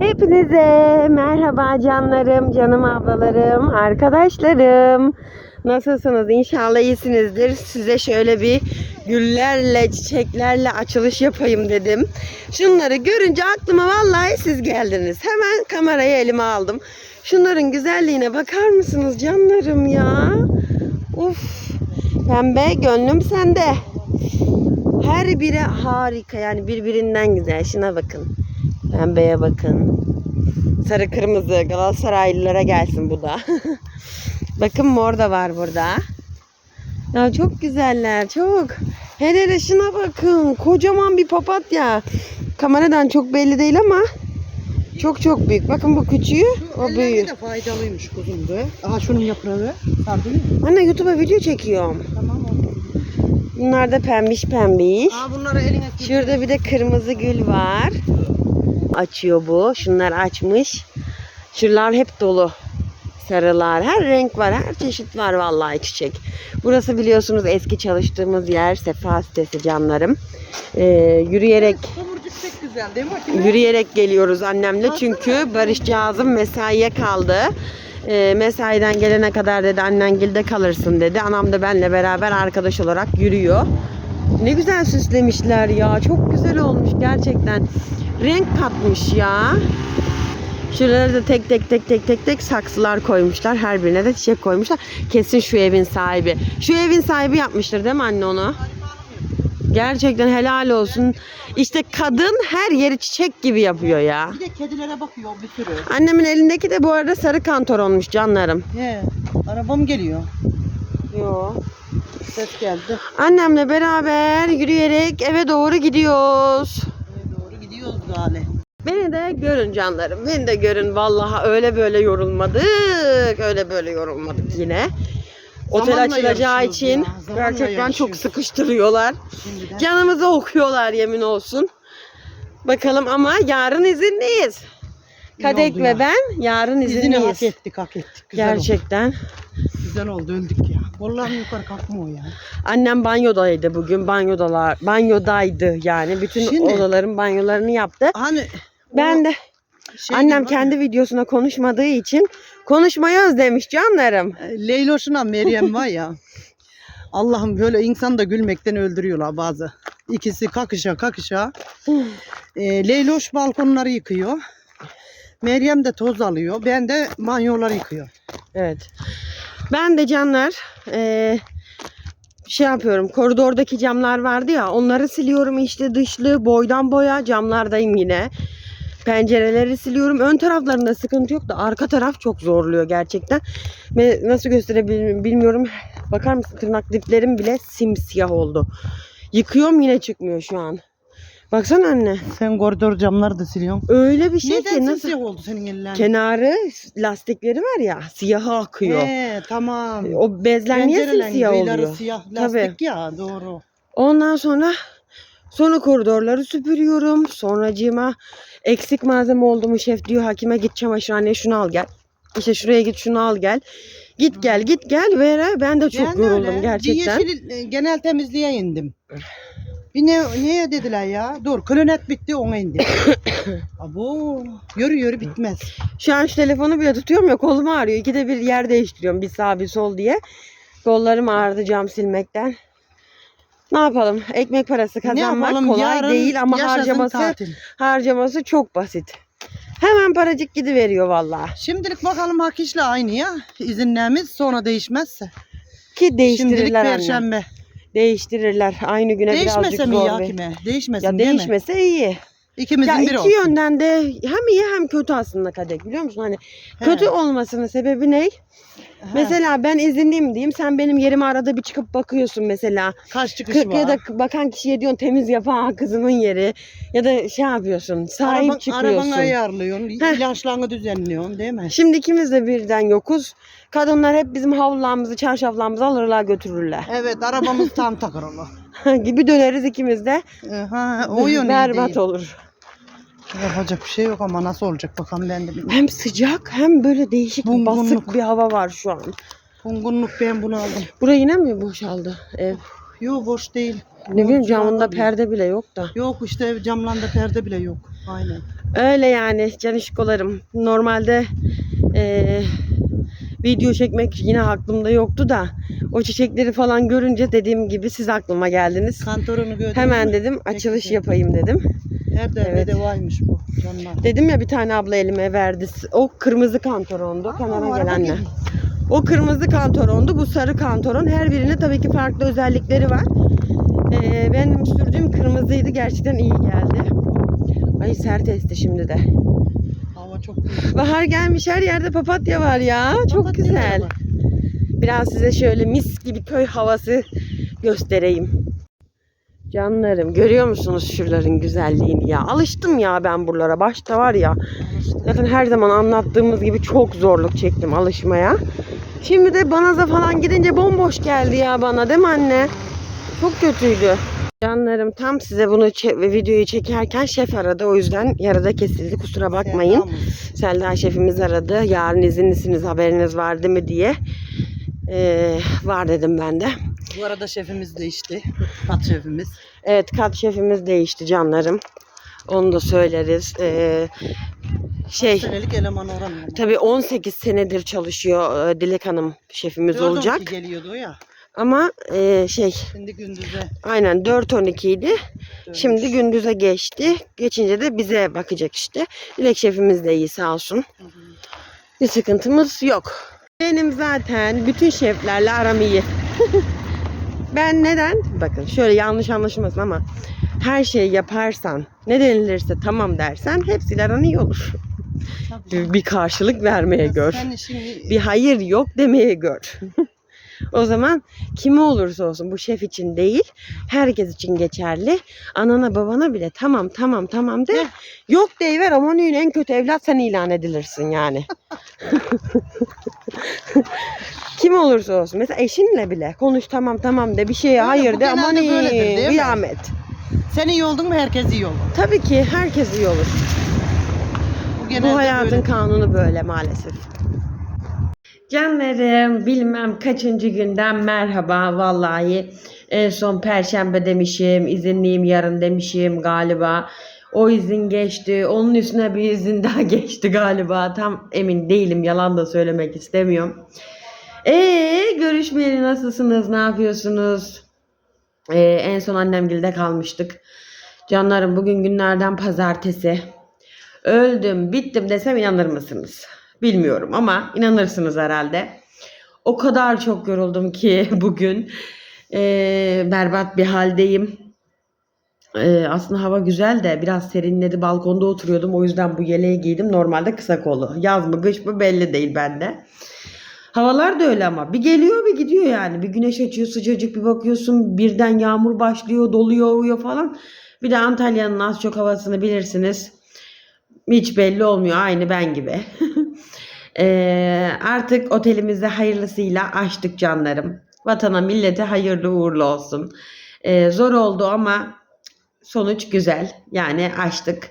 Hepinize merhaba canlarım, canım ablalarım, arkadaşlarım. Nasılsınız? İnşallah iyisinizdir. Size şöyle bir güllerle, çiçeklerle açılış yapayım dedim. Şunları görünce aklıma vallahi siz geldiniz. Hemen kamerayı elime aldım. Şunların güzelliğine bakar mısınız canlarım ya? Uf. Pembe gönlüm sende. Her biri harika yani birbirinden güzel. Şuna bakın. Pembeye bakın. Sarı kırmızı Galatasaraylılara gelsin bu da. bakın mor da var burada. Ya çok güzeller çok. Hele hele şuna bakın. Kocaman bir papatya. Kameradan çok belli değil ama çok çok büyük. Bakın bu küçüğü, o Ellerine büyüğü. de faydalıymış kuzum be. Aha şunun yaprağı. Sardın mı? Anne YouTube'a video çekiyorum. Tamam oldu. Bunlar da pembiş pembiş. Aa bunları eline sür. Şurada bir de kırmızı gül var. Açıyor bu. Şunlar açmış. Şuralar hep dolu. Sarılar. Her renk var. Her çeşit var vallahi çiçek. Burası biliyorsunuz eski çalıştığımız yer. Sefa sitesi canlarım. Ee, yürüyerek güzel değil mi? Yürüyerek geliyoruz annemle çünkü Barışcağızım mesaiye kaldı. Ee, mesaiden gelene kadar dedi annengilde kalırsın dedi. Anam da benle beraber arkadaş olarak yürüyor. Ne güzel süslemişler ya. Çok güzel olmuş gerçekten. Renk katmış ya. Şuralara da tek tek tek tek tek tek saksılar koymuşlar. Her birine de çiçek koymuşlar. Kesin şu evin sahibi. Şu evin sahibi yapmıştır değil mi anne onu? Gerçekten helal olsun. İşte kadın her yeri çiçek gibi yapıyor ya. Bir de kedilere bakıyor bir sürü. Annemin elindeki de bu arada sarı kantor olmuş canlarım. He. Arabam geliyor. Yo. Ses geldi. Annemle beraber yürüyerek eve doğru gidiyoruz. Gidiyoruz gale. Beni de görün canlarım. Beni de görün. Vallahi öyle böyle yorulmadık. Öyle böyle yorulmadık yine. Otel Zamanla açılacağı yarışıyoruz için ya, zamanla gerçekten çok yarışıyoruz. sıkıştırıyorlar. Şimdiden. Canımızı okuyorlar yemin olsun. Bakalım ama yarın izinliyiz. İyi Kadek oldu ve ya. ben yarın İzini izinliyiz. hak ettik hak ettik. Güzel Gerçekten. Güzel oldu öldük ya. Vallahi yukarı kalkmıyor ya. Annem banyodaydı bugün. Banyodalar, banyodaydı yani. Bütün Şimdi- odaların banyolarını yaptı. Hani Ben de şey annem var kendi videosuna konuşmadığı için konuşmayı özlemiş canlarım. ya, Leyloş'una Meryem var ya. Allah'ım böyle insan da gülmekten öldürüyorlar bazı. İkisi kakışa kakışa. E, Leyloş balkonları yıkıyor. Meryem de toz alıyor. Ben de banyoları yıkıyor. Evet. Ben de canlar eee, şey yapıyorum. Koridordaki camlar vardı ya onları siliyorum işte dışlı boydan boya camlardayım yine. Pencereleri siliyorum. Ön taraflarında sıkıntı yok da arka taraf çok zorluyor gerçekten. Ve nasıl gösterebilirim bilmiyorum. Bakar mısın tırnak diplerim bile simsiyah oldu. Yıkıyorum yine çıkmıyor şu an. Baksana anne. Sen koridor camları da siliyorsun. Öyle bir şey Neden ki nasıl simsiyah oldu senin ellerin? kenarı lastikleri var ya siyahı akıyor. He, tamam. O bezler niye kıyıları oluyor? siyah Tabii. lastik ya doğru. Ondan sonra sonra koridorları süpürüyorum. Sonracığıma eksik malzeme oldu mu şef diyor hakime git çamaşırhaneye şunu al gel. İşte şuraya git şunu al gel. Git gel git gel ve ben de çok Ben yoruldum öyle. gerçekten. Yeşil e, genel temizliğe indim. Bir ne, neye dediler ya? Dur klonet bitti ona indim. Abo yürü yürü bitmez. Şu an şu telefonu bile tutuyorum ya kolum ağrıyor. İkide bir yer değiştiriyorum bir sağ bir sol diye. Kollarım ağrıdı cam silmekten. Ne yapalım? Ekmek parası kazanmak yapalım kolay yarın değil ama yaşasın harcaması tatil. harcaması çok basit. Hemen paracık gidiveriyor vallahi. Şimdilik bakalım hak işle aynı ya. İzinlerimiz sonra değişmezse. Ki Şimdilik değiştirirler anne. perşembe. Değiştirirler. Aynı güne birazcık Değişmese mi zor. ya bir- kime? Değişmesin Ya değil mi? değişmese iyi. İkimizin Ya biri iki olsun. yönden de hem iyi hem kötü aslında Kadek biliyor musun? Hani He. kötü olmasının sebebi ne? Mesela ben izinliyim diyeyim. Sen benim yerime arada bir çıkıp bakıyorsun mesela. kaç çıkış Kırk var? ya da bakan kişiye diyorsun temiz yapan kızımın yeri. Ya da şey yapıyorsun. Sahip Araban- çıkıyorsun. Arabanı ayarlıyorsun. Heh. ilaçlarını düzenliyorsun değil mi? Şimdi ikimiz de birden yokuz. Kadınlar hep bizim havlularımızı, çarşaflarımızı alırlar götürürler. Evet arabamız tam takır onu. gibi döneriz ikimiz de. Ha, o yönü Berbat değil. olur. Yapacak bir şey yok ama nasıl olacak bakalım ben de bilmiyorum. Hem sıcak hem böyle değişik Bungunluk. basık bir hava var şu an. Bungunluk ben bunu aldım. Buraya yine mi boşaldı ev? Yok boş değil. Ne bileyim camında perde bile yok da. Yok işte camlarında perde bile yok. Aynen. Öyle yani canişkolarım. Normalde eee, video çekmek yine aklımda yoktu da o çiçekleri falan görünce dediğim gibi siz aklıma geldiniz. Kantorunu gördüm. Hemen dedim açılış yapayım dedim. Her devre Evet. de varmış bu camlar. Dedim ya bir tane abla elime verdi. O kırmızı kantorondu. Kenara araba gelenle. geliyor. O kırmızı kantorondu. Bu sarı kantoron. Her birine tabii ki farklı özellikleri var. Ee, benim sürdüğüm kırmızıydı. Gerçekten iyi geldi. Ay sert esti şimdi de. Hava çok güzel. Bahar gelmiş her yerde papatya var ya. Çok Papatya güzel. var. Biraz size şöyle mis gibi köy havası göstereyim. Canlarım görüyor musunuz şuraların güzelliğini ya? Alıştım ya ben buralara. Başta var ya zaten her zaman anlattığımız gibi çok zorluk çektim alışmaya. Şimdi de Banaz'a falan gidince bomboş geldi ya bana değil mi anne? Çok kötüydü. Canlarım tam size bunu çe- videoyu çekerken şef aradı. O yüzden yarıda kesildi. Kusura bakmayın. Mı? Selda şefimiz aradı. Yarın izinlisiniz haberiniz var değil mi diye. Ee, var dedim ben de. Bu arada şefimiz değişti. Kat şefimiz. Evet kat şefimiz değişti canlarım. Onu da söyleriz. Ee, şey Senelik eleman oranı. tabii 18 senedir çalışıyor e, Dilek Hanım şefimiz on olacak. iki geliyordu ya. Ama e, şey Şimdi gündüze. aynen 4-12 idi. Şimdi gündüze geçti. Geçince de bize bakacak işte. Dilek şefimiz de iyi sağ olsun. Hı hı. Bir sıkıntımız yok. Benim zaten bütün şeflerle aram iyi. ben neden? Bakın şöyle yanlış anlaşılmasın ama her şeyi yaparsan ne denilirse tamam dersen hepsiyle aran iyi olur. Tabii. Bir, karşılık vermeye gör. Şimdi Bir hayır yok demeye gör. o zaman kimi olursa olsun bu şef için değil herkes için geçerli. Anana babana bile tamam tamam tamam de. Yok deyiver amanın en kötü evlat sen ilan edilirsin yani. Kim olursa olsun. Mesela eşinle bile konuş tamam tamam de bir şeye hayır bu de genelde aman böyledir, değil mi? kıyamet. sen iyi oldun mu herkes iyi olur. Tabii ki herkes iyi olur. Bu, genelde Bu hayatın böyle. kanunu böyle maalesef. Canlarım bilmem kaçıncı günden merhaba vallahi en son perşembe demişim izinliyim yarın demişim galiba o izin geçti onun üstüne bir izin daha geçti galiba tam emin değilim yalan da söylemek istemiyorum. Eee görüşmeyeli nasılsınız ne yapıyorsunuz? Ee, en son annemgilde kalmıştık. Canlarım bugün günlerden pazartesi. Öldüm, bittim desem inanır mısınız? Bilmiyorum ama inanırsınız herhalde. O kadar çok yoruldum ki bugün. Ee, berbat bir haldeyim. Ee, aslında hava güzel de biraz serinledi. Balkonda oturuyordum. O yüzden bu yeleği giydim. Normalde kısa kolu. Yaz mı kış mı belli değil bende. Havalar da öyle ama. Bir geliyor bir gidiyor yani. Bir güneş açıyor sıcacık bir bakıyorsun. Birden yağmur başlıyor, doluyor, uyuyor falan. Bir de Antalya'nın az çok havasını bilirsiniz. Hiç belli olmuyor. Aynı ben gibi. Eee, artık otelimizde hayırlısıyla açtık canlarım. Vatana millete hayırlı uğurlu olsun. Eee, zor oldu ama sonuç güzel. Yani açtık.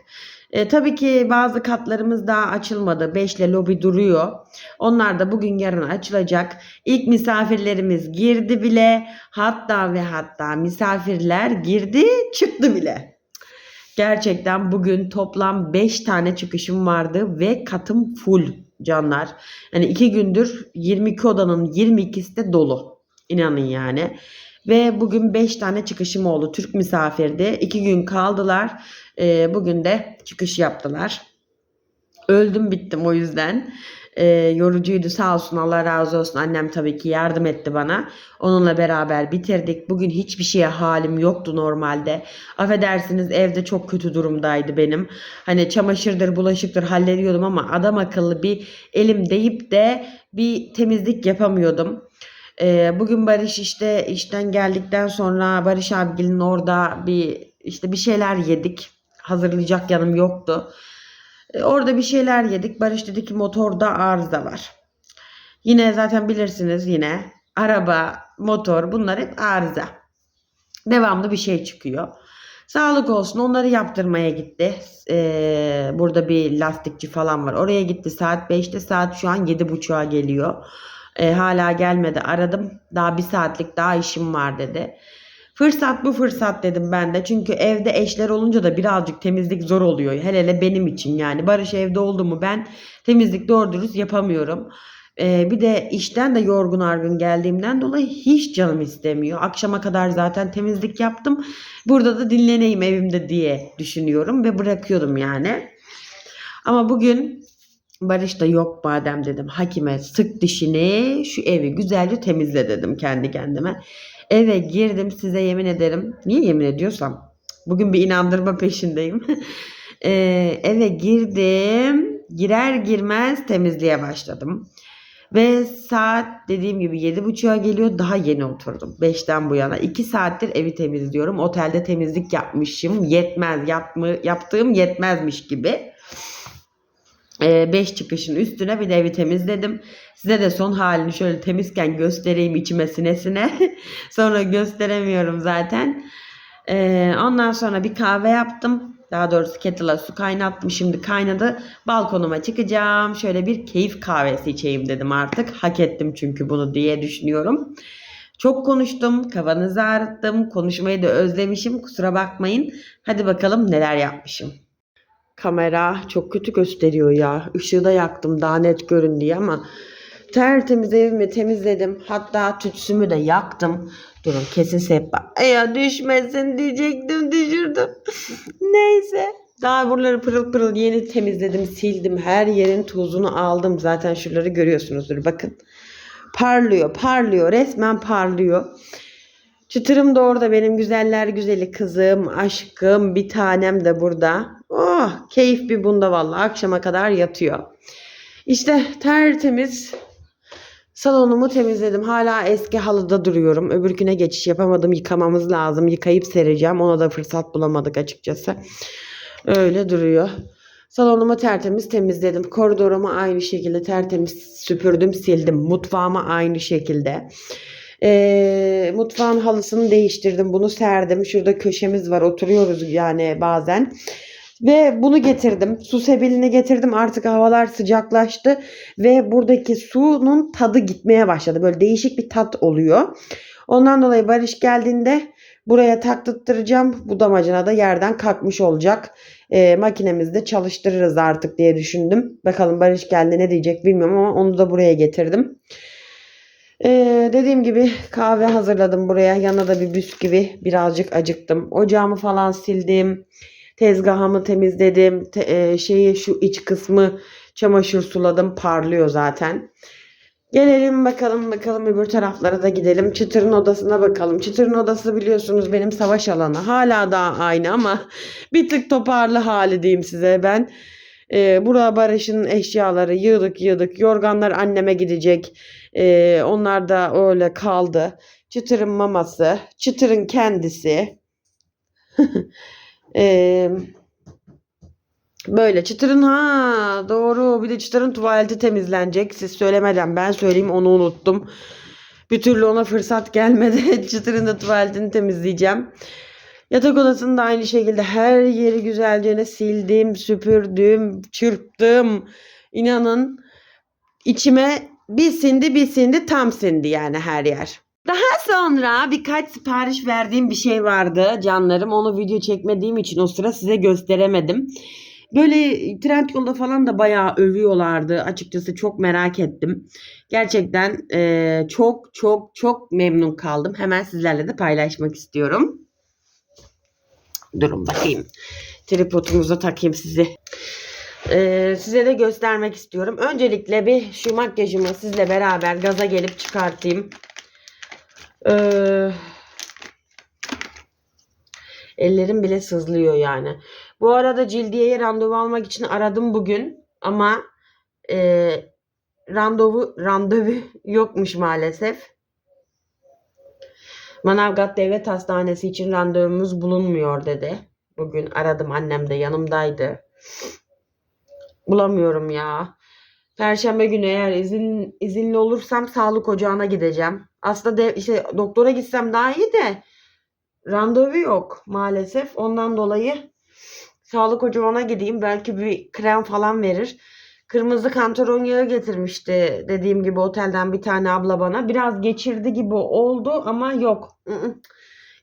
E, tabii ki bazı katlarımız daha açılmadı. Beşle lobi duruyor. Onlar da bugün yarın açılacak. İlk misafirlerimiz girdi bile. Hatta ve hatta misafirler girdi çıktı bile. Gerçekten bugün toplam 5 tane çıkışım vardı ve katım full canlar. Yani 2 gündür 22 odanın 22'si de dolu. İnanın yani. Ve bugün 5 tane çıkışım oldu. Türk misafirdi. 2 gün kaldılar. Ee, bugün de çıkış yaptılar. Öldüm bittim o yüzden. Ee, yorucuydu sağ olsun Allah razı olsun. Annem tabii ki yardım etti bana. Onunla beraber bitirdik. Bugün hiçbir şeye halim yoktu normalde. Affedersiniz evde çok kötü durumdaydı benim. Hani çamaşırdır bulaşıktır hallediyordum ama adam akıllı bir elim deyip de bir temizlik yapamıyordum. Ee, bugün Barış işte işten geldikten sonra Barış abigilin orada bir işte bir şeyler yedik. Hazırlayacak yanım yoktu. Ee, orada bir şeyler yedik. Barış dedi ki motorda arıza var. Yine zaten bilirsiniz yine araba, motor bunlar hep arıza. Devamlı bir şey çıkıyor. Sağlık olsun onları yaptırmaya gitti. Ee, burada bir lastikçi falan var. Oraya gitti saat 5'te saat şu an 7.30'a geliyor. Ee, hala gelmedi aradım. Daha bir saatlik daha işim var dedi. Fırsat bu fırsat dedim ben de. Çünkü evde eşler olunca da birazcık temizlik zor oluyor. Hele hele benim için yani. Barış evde oldu mu ben temizlik doğru dürüst yapamıyorum. Ee, bir de işten de yorgun argın geldiğimden dolayı hiç canım istemiyor. Akşama kadar zaten temizlik yaptım. Burada da dinleneyim evimde diye düşünüyorum ve bırakıyordum yani. Ama bugün Barış da yok badem dedim. Hakime sık dişini şu evi güzelce temizle dedim kendi kendime. Eve girdim size yemin ederim. Niye yemin ediyorsam? Bugün bir inandırma peşindeyim. Ee, eve girdim. Girer girmez temizliğe başladım. Ve saat dediğim gibi yedi buçuğa geliyor. Daha yeni oturdum. Beşten bu yana. iki saattir evi temizliyorum. Otelde temizlik yapmışım. Yetmez. Yapma, yaptığım yetmezmiş gibi. 5 çıkışın üstüne bir de evi temizledim. Size de son halini şöyle temizken göstereyim içime sinesine. sonra gösteremiyorum zaten. Ee, ondan sonra bir kahve yaptım. Daha doğrusu kettle'a su kaynattım. Şimdi kaynadı. Balkonuma çıkacağım. Şöyle bir keyif kahvesi içeyim dedim artık. Hak ettim çünkü bunu diye düşünüyorum. Çok konuştum. Kafanızı ağrıttım. Konuşmayı da özlemişim. Kusura bakmayın. Hadi bakalım neler yapmışım. Kamera çok kötü gösteriyor ya. Işığı da yaktım daha net görün diye ama tertemiz evimi temizledim. Hatta tütsümü de yaktım. Durun kesin sehpa. Ya düşmesin diyecektim düşürdüm. Neyse. Daha buraları pırıl pırıl yeni temizledim, sildim. Her yerin tozunu aldım. Zaten şuraları görüyorsunuzdur. Bakın. Parlıyor, parlıyor. Resmen parlıyor. Çıtırım da orada benim güzeller güzeli kızım, aşkım, bir tanem de burada. Oh, keyif bir bunda vallahi akşama kadar yatıyor. İşte tertemiz salonumu temizledim. Hala eski halıda duruyorum. Öbürküne geçiş yapamadım. Yıkamamız lazım. Yıkayıp sereceğim. Ona da fırsat bulamadık açıkçası. Öyle duruyor. Salonumu tertemiz temizledim. Koridorumu aynı şekilde tertemiz süpürdüm, sildim. Mutfağımı aynı şekilde. Ee, mutfağın halısını değiştirdim. Bunu serdim. Şurada köşemiz var. Oturuyoruz yani bazen. Ve bunu getirdim. Su sebilini getirdim. Artık havalar sıcaklaştı. Ve buradaki suyun tadı gitmeye başladı. Böyle değişik bir tat oluyor. Ondan dolayı Barış geldiğinde buraya taktırtacağım. Bu damacana da yerden kalkmış olacak. Ee, makinemizde çalıştırırız artık diye düşündüm. Bakalım Barış geldi ne diyecek bilmiyorum ama onu da buraya getirdim. Ee, dediğim gibi kahve hazırladım buraya. Yanına da bir bisküvi. Birazcık acıktım. Ocağımı falan sildim. Tezgahımı temizledim. Te- e, şeyi şu iç kısmı çamaşır suladım. Parlıyor zaten. Gelelim bakalım bakalım öbür taraflara da gidelim. Çıtır'ın odasına bakalım. Çıtır'ın odası biliyorsunuz benim savaş alanı. Hala daha aynı ama bir tık toparlı hali diyeyim size ben. Ee, burada Barış'ın eşyaları yığdık yığdık. Yorganlar anneme gidecek. Ee, onlar da öyle kaldı. Çıtır'ın maması. Çıtır'ın kendisi. Ee, böyle çıtırın ha doğru bir de çıtırın tuvaleti temizlenecek. Siz söylemeden ben söyleyeyim onu unuttum. Bir türlü ona fırsat gelmedi. çıtırın da tuvaletini temizleyeceğim. Yatak odasını da aynı şekilde her yeri güzelce sildim, süpürdüm, çırptım. İnanın içime bir sindi bir sindi tam sindi yani her yer. Daha sonra birkaç sipariş verdiğim bir şey vardı canlarım. Onu video çekmediğim için o sıra size gösteremedim. Böyle Trendyol'da falan da bayağı övüyorlardı. Açıkçası çok merak ettim. Gerçekten eee, çok çok çok memnun kaldım. Hemen sizlerle de paylaşmak istiyorum. Durun bakayım. Tripodumuza takayım sizi. Ee, size de göstermek istiyorum. Öncelikle bir şu makyajımı sizle beraber gaza gelip çıkartayım. Ee, ellerim bile sızlıyor yani. Bu arada cildiyeye randevu almak için aradım bugün ama e, randevu randevu yokmuş maalesef. Manavgat Devlet Hastanesi için randevumuz bulunmuyor dedi. Bugün aradım annem de yanımdaydı. Bulamıyorum ya. Perşembe günü eğer izin izinli olursam sağlık ocağına gideceğim. Aslında de, işte doktora gitsem daha iyi de randevu yok maalesef. Ondan dolayı sağlık ocağına gideyim. Belki bir krem falan verir. Kırmızı kantaron yağı getirmişti dediğim gibi otelden bir tane abla bana. Biraz geçirdi gibi oldu ama yok.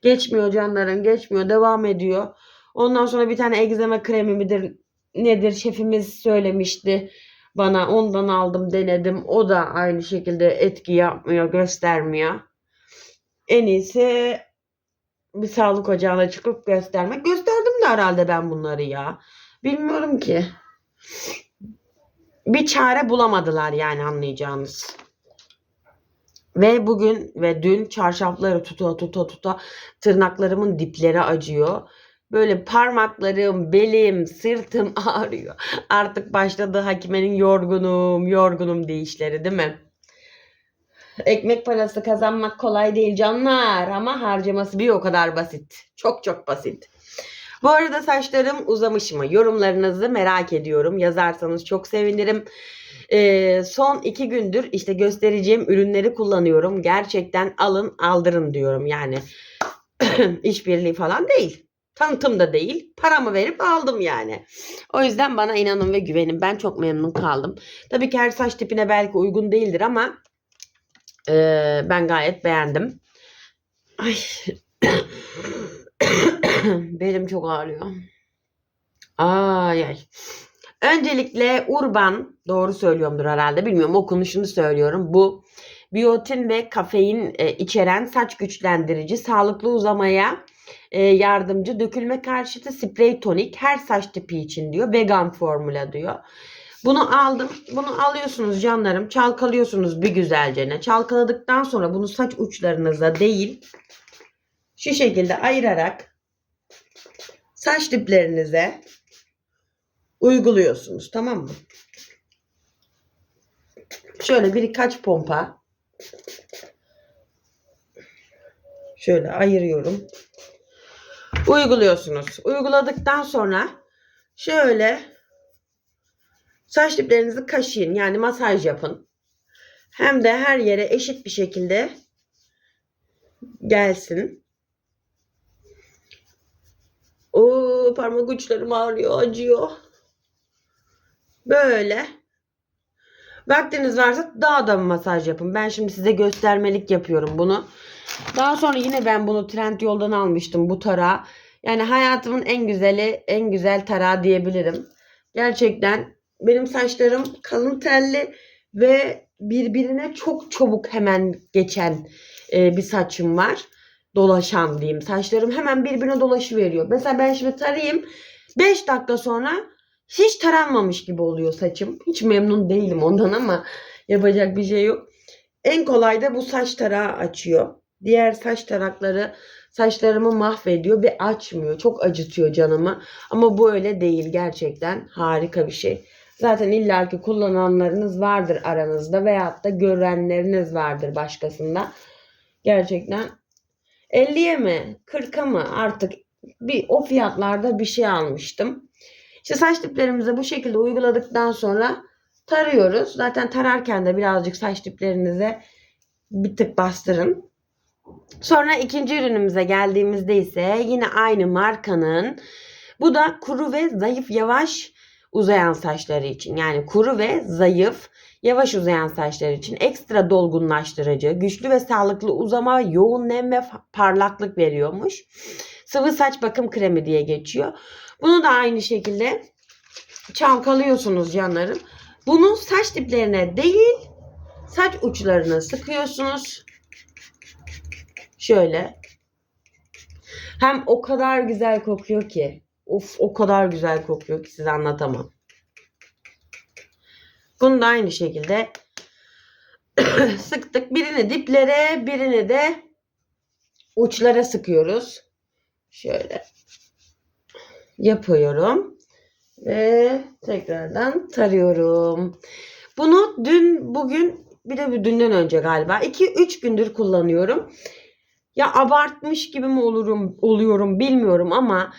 Geçmiyor canlarım geçmiyor devam ediyor. Ondan sonra bir tane egzama kremi midir nedir şefimiz söylemişti bana ondan aldım denedim. O da aynı şekilde etki yapmıyor göstermiyor. En iyisi bir sağlık ocağına çıkıp göstermek. Gösterdim de herhalde ben bunları ya. Bilmiyorum ki. Bir çare bulamadılar yani anlayacağınız. Ve bugün ve dün çarşafları tuta tuta tuta tırnaklarımın dipleri acıyor. Böyle parmaklarım, belim, sırtım ağrıyor. Artık başladı Hakime'nin yorgunum, yorgunum deyişleri değil mi? Ekmek parası kazanmak kolay değil canlar ama harcaması bir o kadar basit. Çok çok basit. Bu arada saçlarım uzamış mı? Yorumlarınızı merak ediyorum. Yazarsanız çok sevinirim. Ee, son iki gündür işte göstereceğim ürünleri kullanıyorum. Gerçekten alın aldırın diyorum yani. işbirliği falan değil. Tanıtım da değil. Paramı verip aldım yani. O yüzden bana inanın ve güvenin. Ben çok memnun kaldım. Tabii ki her saç tipine belki uygun değildir ama ee, ben gayet beğendim. Ay. Belim çok ağrıyor. Ay ay. Öncelikle Urban, doğru söylüyorumdur herhalde bilmiyorum okunuşunu söylüyorum. Bu biyotin ve kafein e, içeren saç güçlendirici, sağlıklı uzamaya e, yardımcı, dökülme karşıtı sprey tonik her saç tipi için diyor. Vegan formula diyor. Bunu aldım. Bunu alıyorsunuz canlarım. Çalkalıyorsunuz bir güzelce. Çalkaladıktan sonra bunu saç uçlarınıza değil şu şekilde ayırarak saç diplerinize uyguluyorsunuz. Tamam mı? Şöyle birkaç pompa şöyle ayırıyorum. Uyguluyorsunuz. Uyguladıktan sonra şöyle saç diplerinizi kaşıyın. Yani masaj yapın. Hem de her yere eşit bir şekilde gelsin. O parmak uçlarım ağrıyor, acıyor. Böyle. Vaktiniz varsa daha da masaj yapın. Ben şimdi size göstermelik yapıyorum bunu. Daha sonra yine ben bunu trend yoldan almıştım bu tarağı. Yani hayatımın en güzeli, en güzel tarağı diyebilirim. Gerçekten benim saçlarım kalın telli ve birbirine çok çabuk hemen geçen e, bir saçım var. Dolaşan diyeyim. Saçlarım hemen birbirine dolaşıveriyor. Mesela ben şimdi tarayayım. 5 dakika sonra hiç taranmamış gibi oluyor saçım. Hiç memnun değilim ondan ama yapacak bir şey yok. En kolay da bu saç tarağı açıyor. Diğer saç tarakları saçlarımı mahvediyor ve açmıyor. Çok acıtıyor canımı. Ama bu öyle değil gerçekten. Harika bir şey. Zaten illaki kullananlarınız vardır aranızda veyahut da görenleriniz vardır başkasında. Gerçekten 50'ye mi 40'a mı artık bir o fiyatlarda bir şey almıştım. İşte saç diplerimize bu şekilde uyguladıktan sonra tarıyoruz. Zaten tararken de birazcık saç diplerinize bir tık bastırın. Sonra ikinci ürünümüze geldiğimizde ise yine aynı markanın bu da kuru ve zayıf yavaş uzayan saçları için. Yani kuru ve zayıf yavaş uzayan saçlar için ekstra dolgunlaştırıcı, güçlü ve sağlıklı uzama, yoğun nem ve parlaklık veriyormuş. Sıvı saç bakım kremi diye geçiyor. Bunu da aynı şekilde çalkalıyorsunuz canlarım. Bunu saç diplerine değil saç uçlarına sıkıyorsunuz. Şöyle. Hem o kadar güzel kokuyor ki. Of o kadar güzel kokuyor ki size anlatamam. Bunu da aynı şekilde sıktık. Birini diplere, birini de uçlara sıkıyoruz. Şöyle yapıyorum ve tekrardan tarıyorum. Bunu dün, bugün bir de dünden önce galiba 2-3 gündür kullanıyorum. Ya abartmış gibi mi olurum oluyorum bilmiyorum ama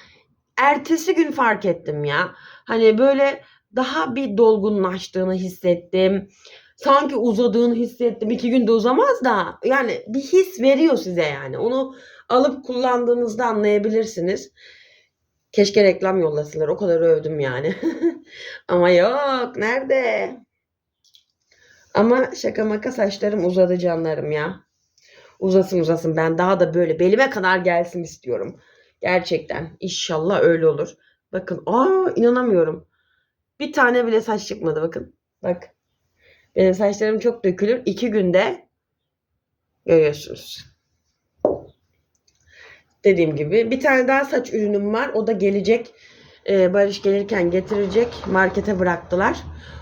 ertesi gün fark ettim ya. Hani böyle daha bir dolgunlaştığını hissettim. Sanki uzadığını hissettim. İki günde uzamaz da yani bir his veriyor size yani. Onu alıp kullandığınızda anlayabilirsiniz. Keşke reklam yollasınlar. O kadar övdüm yani. Ama yok. Nerede? Ama şaka maka saçlarım uzadı canlarım ya. Uzasın uzasın. Ben daha da böyle belime kadar gelsin istiyorum. Gerçekten. İnşallah öyle olur. Bakın. Aa inanamıyorum. Bir tane bile saç çıkmadı bakın. Bak. Benim saçlarım çok dökülür. İki günde görüyorsunuz. Dediğim gibi bir tane daha saç ürünüm var. O da gelecek. Ee, Barış gelirken getirecek. Markete bıraktılar.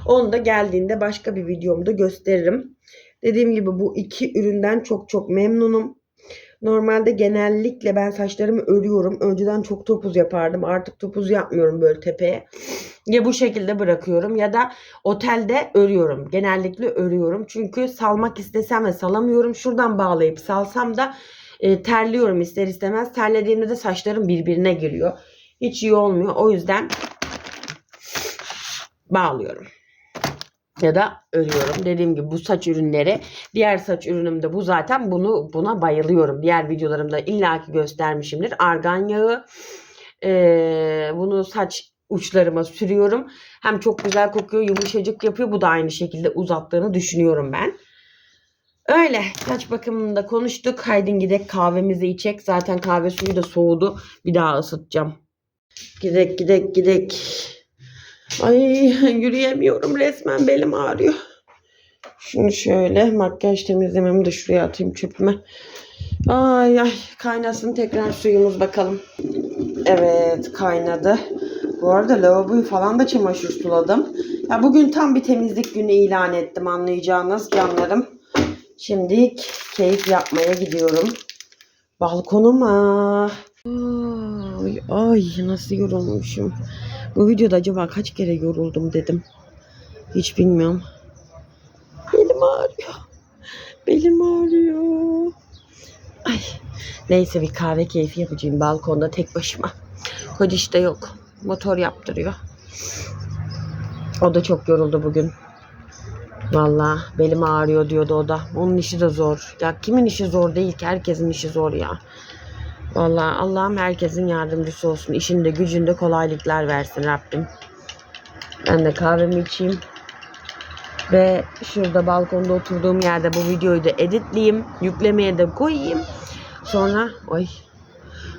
Onu da geldiğinde başka bir videomda gösteririm. Dediğim gibi bu iki üründen çok çok memnunum. Normalde genellikle ben saçlarımı örüyorum. Önceden çok topuz yapardım. Artık topuz yapmıyorum böyle tepeye. Ya bu şekilde bırakıyorum ya da otelde örüyorum. Genellikle örüyorum. Çünkü salmak istesem de salamıyorum. Şuradan bağlayıp salsam da e, terliyorum ister istemez. Terlediğimde de saçlarım birbirine giriyor. Hiç iyi olmuyor. O yüzden bağlıyorum. Ya da örüyorum. Dediğim gibi bu saç ürünleri. Diğer saç ürünüm de bu zaten. Bunu buna bayılıyorum. Diğer videolarımda illaki göstermişimdir. Argan yağı. Ee, bunu saç uçlarıma sürüyorum. Hem çok güzel kokuyor, yumuşacık yapıyor. Bu da aynı şekilde uzattığını düşünüyorum ben. Öyle. Saç bakımında konuştuk. Haydin gidek kahvemizi içek. Zaten kahve suyu da soğudu. Bir daha ısıtacağım. Gidek gidek gidek. Ay yürüyemiyorum resmen belim ağrıyor. Şunu şöyle makyaj temizlememi de şuraya atayım çöpüme. Ay ay kaynasın tekrar suyumuz bakalım. Evet kaynadı. Bu arada lavaboyu falan da çamaşır suladım. Ya bugün tam bir temizlik günü ilan ettim anlayacağınız canlarım. Şimdi keyif yapmaya gidiyorum. Balkonuma. Ay, ay nasıl yorulmuşum. Bu videoda acaba kaç kere yoruldum dedim. Hiç bilmiyorum. Belim ağrıyor. Belim ağrıyor. Ay. Neyse bir kahve keyfi yapacağım balkonda tek başıma. Kodiş de yok. Motor yaptırıyor. O da çok yoruldu bugün. Vallahi belim ağrıyor diyordu o da. Onun işi de zor. Ya kimin işi zor değil ki herkesin işi zor ya. Vallahi Allah'ım herkesin yardımcısı olsun. İşinde gücünde kolaylıklar versin Rabbim. Ben de kahvemi içeyim. Ve şurada balkonda oturduğum yerde bu videoyu da editleyeyim. Yüklemeye de koyayım. Sonra oy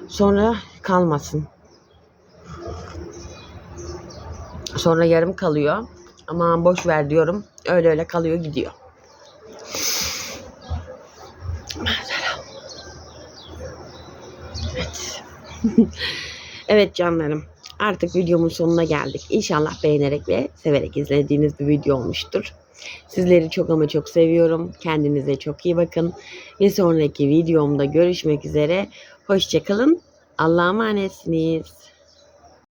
sonra kalmasın. Sonra yarım kalıyor. Aman boş ver diyorum. Öyle öyle kalıyor gidiyor. evet canlarım. Artık videomun sonuna geldik. İnşallah beğenerek ve severek izlediğiniz bir video olmuştur. Sizleri çok ama çok seviyorum. Kendinize çok iyi bakın. Bir sonraki videomda görüşmek üzere. Hoşçakalın. Allah'a emanetsiniz.